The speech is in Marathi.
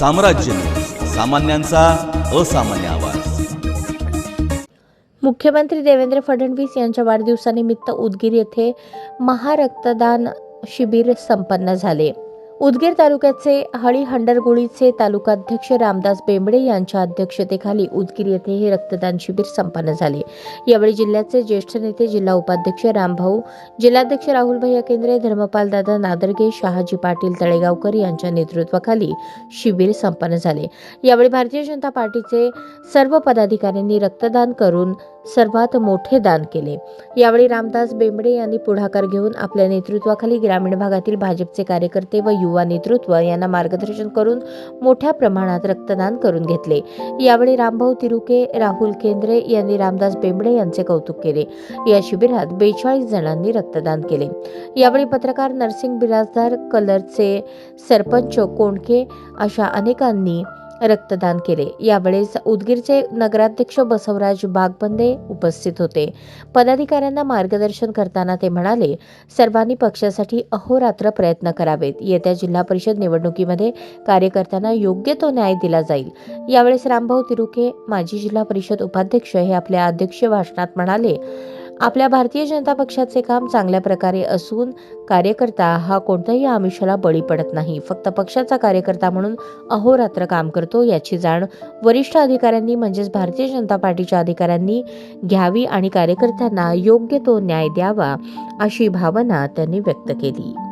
साम्राज्य. सामान्यांचा असामान्य आवाज. मुख्यमंत्री देवेंद्र फडणवीस यांच्या वाढदिवसानिमित्त उदगीर येथे महारक्तदान शिबिर संपन्न झाले. उदगीर तालुक्याचे हळी हंडरगुळीचे तालुकाध्यक्ष रामदास बेंबडे यांच्या अध्यक्षतेखाली उदगीर येथे हे रक्तदान शिबिर संपन्न झाले. यावेळी जिल्ह्याचे ज्येष्ठ नेते जिल्हा उपाध्यक्ष रामभाऊ जिल्हाध्यक्ष राहुल भैया केंद्रे धर्मपाल दादा नादरगे शहाजी पाटील तळेगावकर यांच्या नेतृत्वाखाली शिबिर संपन्न झाले. यावेळी भारतीय जनता पार्टीचे सर्व पदाधिकाऱ्यांनी रक्तदान करून सर्वात मोठे दान केले. यावेळी रामदास बेंबडे यांनी पुढाकार घेऊन आपल्या नेतृत्वाखाली ग्रामीण भागातील भाजपचे कार्यकर्ते व युवा नेतृत्व यांना मार्गदर्शन करून मोठ्या प्रमाणात रक्तदान करून घेतले. यावेळी रामभाऊ तिरुके राहुल केंद्रे यांनी रामदास बेंबडे यांचे कौतुक केले. या शिबिरात बेचाळीस जणांनी रक्तदान केले. यावेळी पत्रकार नरसिंग बिराजदार कलरचे सरपंच कोंडके अशा अनेकांनी रक्तदान केले. यावेळेस उदगीरचे नगराध्यक्ष बसवराज बागबंदे उपस्थित होते. पदाधिकाऱ्यांना मार्गदर्शन करताना ते म्हणाले सर्वांनी पक्षासाठी अहोरात्र प्रयत्न करावेत. येत्या जिल्हा परिषद निवडणुकीमध्ये कार्यकर्त्यांना योग्य तो न्याय दिला जाईल. यावेळेस रामभाऊ तिरुके माजी जिल्हा परिषद उपाध्यक्ष हे आपल्या अध्यक्ष भाषणात म्हणाले आपल्या भारतीय जनता पक्षाचे काम चांगल्या प्रकारे असून कार्यकर्ता हा कोणत्याही आमिषाला बळी पडत नाही. फक्त पक्षाचा कार्यकर्ता म्हणून अहोरात्र काम करतो याची जाण वरिष्ठ अधिकाऱ्यांनी म्हणजेच भारतीय जनता पार्टीच्या अधिकाऱ्यांनी घ्यावी आणि कार्यकर्त्यांना योग्य तो न्याय द्यावा अशी भावना त्यांनी व्यक्त केली.